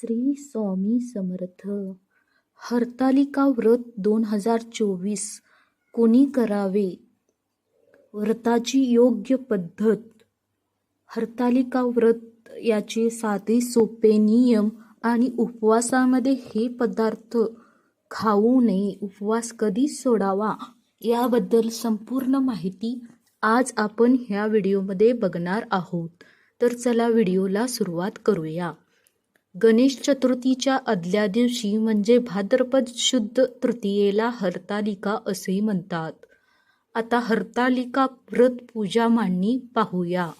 श्री स्वामी समर्थ. हरतालिका व्रत दोन हजार चोवीस. कोणी करावे? व्रताची योग्य पद्धत. हरतालिका व्रत याचे साधे सोपे नियम आणि उपवासामध्ये हे पदार्थ खाऊ नये उपवास कधी सोडावा याबद्दल संपूर्ण माहिती आज आपण ह्या व्हिडिओमध्ये बघणार आहोत. तर चला व्हिडिओला सुरुवात करूया. गणेश चतुर्थीच्या आदल्या दिवशी म्हणजे भाद्रपद शुद्ध तृतीयेला हरतालिका असे म्हणतात. आता हरतालिका व्रत पूजा मांडणी पाहूया.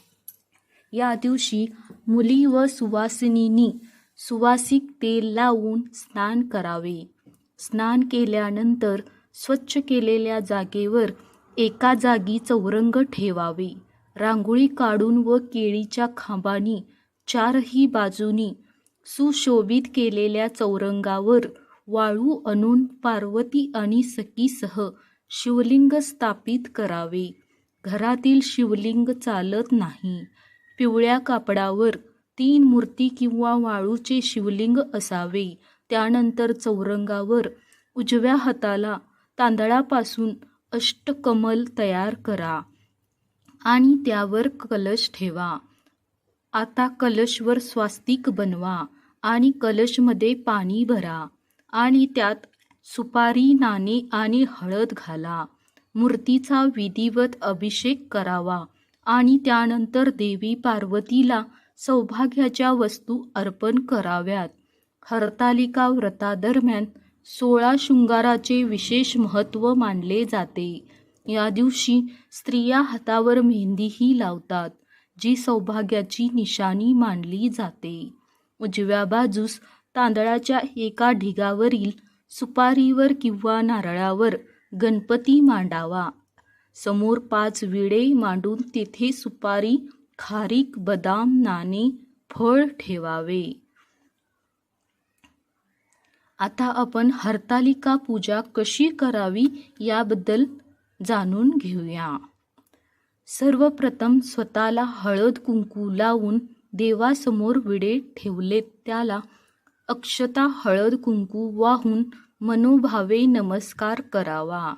या दिवशी मुली व सुवासिनींनी सुवासिक तेल लावून स्नान करावे. स्नान केल्यानंतर स्वच्छ केलेल्या जागेवर एका जागी चौरंग ठेवावे. रांगोळी काढून व केळीच्या खांबानी चारही बाजूनी सुशोभित केलेल्या चौरंगावर वाळू आणून पार्वती आणि सखीसह शिवलिंग स्थापित करावे. घरातील शिवलिंग चालत नाही. पिवळ्या कापडावर तीन मूर्ती किंवा वाळूचे शिवलिंग असावे. त्यानंतर चौरंगावर उजव्या हाताला तांदळापासून अष्टकमल तयार करा आणि त्यावर कलश ठेवा. आता कलशवर स्वास्तिक बनवा. आणि कलशमध्ये पाणी भरा आणि त्यात सुपारी नाणे आणि हळद घाला. मूर्तीचा विधिवत अभिषेक करावा आणि त्यानंतर देवी पार्वतीला सौभाग्याच्या वस्तू अर्पण कराव्यात. हरतालिका व्रतादरम्यान सोळा शृंगाराचे विशेष महत्त्व मानले जाते. या दिवशी स्त्रिया हातावर मेहंदीही लावतात जी सौभाग्याची निशाणी मानली जाते. उजव्या बाजूस तांदळाच्या एका ढिगावरील सुपारीवर किंवा नारळावर गणपती मांडावा. समोर पाच विडे मांडून तेथे सुपारी खारीक बदाम नाणे फळ ठेवावे. आता आपण हरतालिका पूजा कशी करावी याबद्दल जाणून घेऊया. सर्वप्रथम स्वतःला हळद कुंकू लावून देवासमोर विडे ठेवले त्याला अक्षता हळद कुंकू वाहून मनोभावे नमस्कार करावा.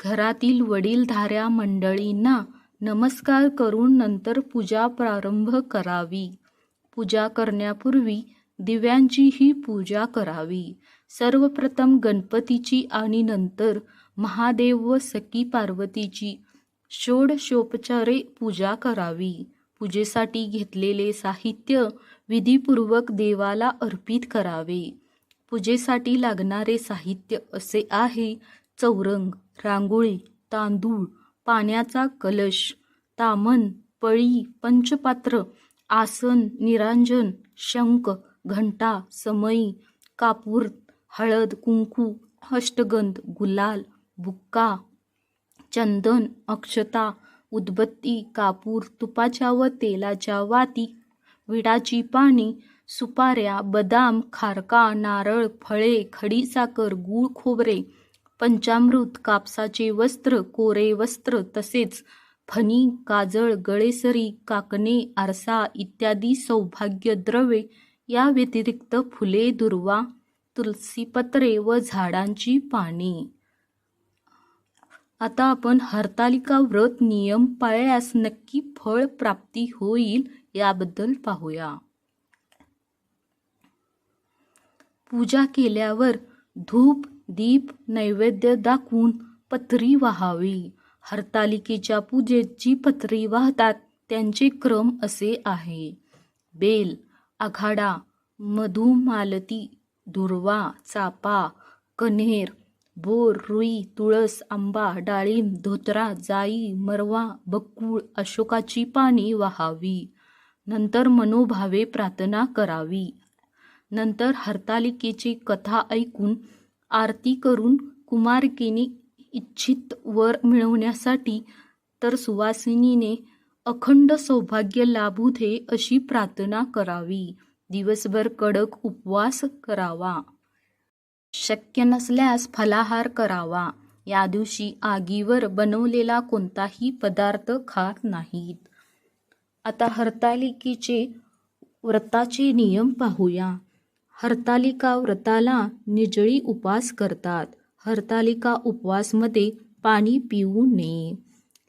घरातील वडीलधाऱ्या मंडळींना नमस्कार करून नंतर पूजा प्रारंभ करावी. पूजा करण्यापूर्वी दिव्यांचीही पूजा करावी. सर्वप्रथम गणपतीची आणि नंतर महादेव व सखी पार्वतीची षोडशोपचारे पूजा करावी. पूजेसाठी घेतलेले साहित्य विधीपूर्वक देवाला अर्पित करावे. पूजेसाठी लागणारे साहित्य असे आहे चौरंग रांगोळी तांदूळ पाण्याचा कलश तामन पळी पंचपात्र आसन निरांजन शंख घंटा समई कापूर हळद कुंकू अष्टगंध गुलाल बुक्का चंदन अक्षता उदबत्ती कापूर तुपाच्या व तेलाच्या वाती विडाची पाने सुपाऱ्या बदाम खारका नारळ फळे खडीसाखर गूळ खोबरे पंचामृत कापसाचे वस्त्र कोरे वस्त्र तसेच फणी काजळ गळेसरी काकणे आरसा इत्यादी सौभाग्य द्रवे या व्यतिरिक्त फुले दुर्वा तुलसीपत्रे व झाडांची पाने. आता आपण हरतालिका व्रत नियम पाळल्यास नक्की फळ प्राप्ती होईल याबद्दल पाहूया. पूजा केल्यावर धूप दीप नैवेद्य दाखवून पत्री वाहावी. हरतालिकेच्या पूजेत जी पत्री वाहतात त्यांचे क्रम असे आहे. बेल आघाडा मधुमालती दुर्वा चापा कन्हेर बोर रुई तुळस आंबा डाळिंब धोत्रा जाई मरवा बकुळ अशोकाची पाने वाहावी. नंतर मनोभावे प्रार्थना करावी. नंतर हरतालिकेची कथा ऐकून आरती करून कुमारकेने इच्छित वर मिळवण्यासाठी तर सुवासिनीने अखंड सौभाग्य लाभू दे अशी प्रार्थना करावी. दिवसभर कडक उपवास करावा. शक्य नसल्यास फलाहार करावा. या दिवशी आगीवर बनवलेला कोणताही पदार्थ खात नाहीत. आता हरतालिकेचे व्रताचे नियम पाहूया. हरतालिका व्रताला निजळी उपवास करतात. हरतालिका उपवासमध्ये पाणी पिऊ नये.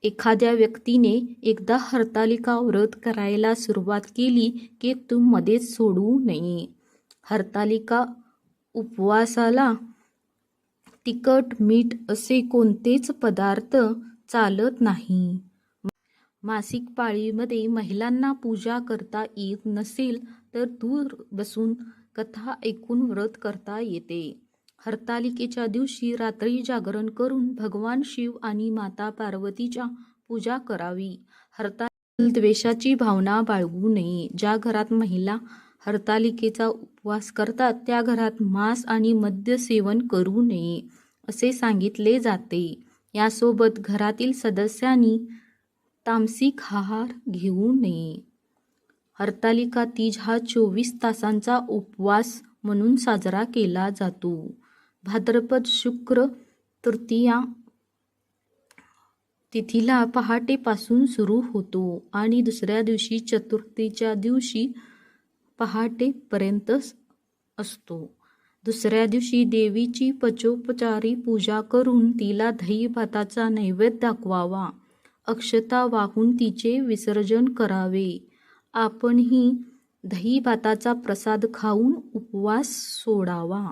एखाद्या व्यक्तीने एकदा हरतालिका व्रत करायला सुरुवात केली की तू मध्येच सोडू नये. हरतालिका उपवासाला तिखट मीठ असे कोणतेच पदार्थ चालत नाही. मासिक पाळीमध्ये महिलांना पूजा करता येत नसेल तर दूर बसून कथा ऐकून व्रत करता येते. हरतालिकेच्या दिवशी रात्री जागरण करून भगवान शिव आणि माता पार्वतीच्या पूजा करावी. हरताल द्वेषाची भावना बाळगू नये. ज्या घरात महिला हरतालिकेचा उपवास करतात. त्या घरात मांस आणि मद्य सेवन करू नये असे सांगितले जाते. यासोबत घरातील सदस्यांनी तामसिक आहार घेऊ नये. हरतालिका तीज हा चोवीस तासांचा उपवास म्हणून साजरा केला जातो. भाद्रपद शुक्र तृतीया तिथीला पहाटेपासून सुरू होतो आणि दुसऱ्या दिवशी चतुर्थीच्या दिवशी पहाटेपर्यंत असतो. दुसऱ्या दिवशी देवीची पचोपचारी पूजा करून तिला दही भाताचा नैवेद्य दाखवावा. अक्षता वाहून तिचे विसर्जन करावे. आपणही दही भाताचा प्रसाद खाऊन उपवास सोडावा.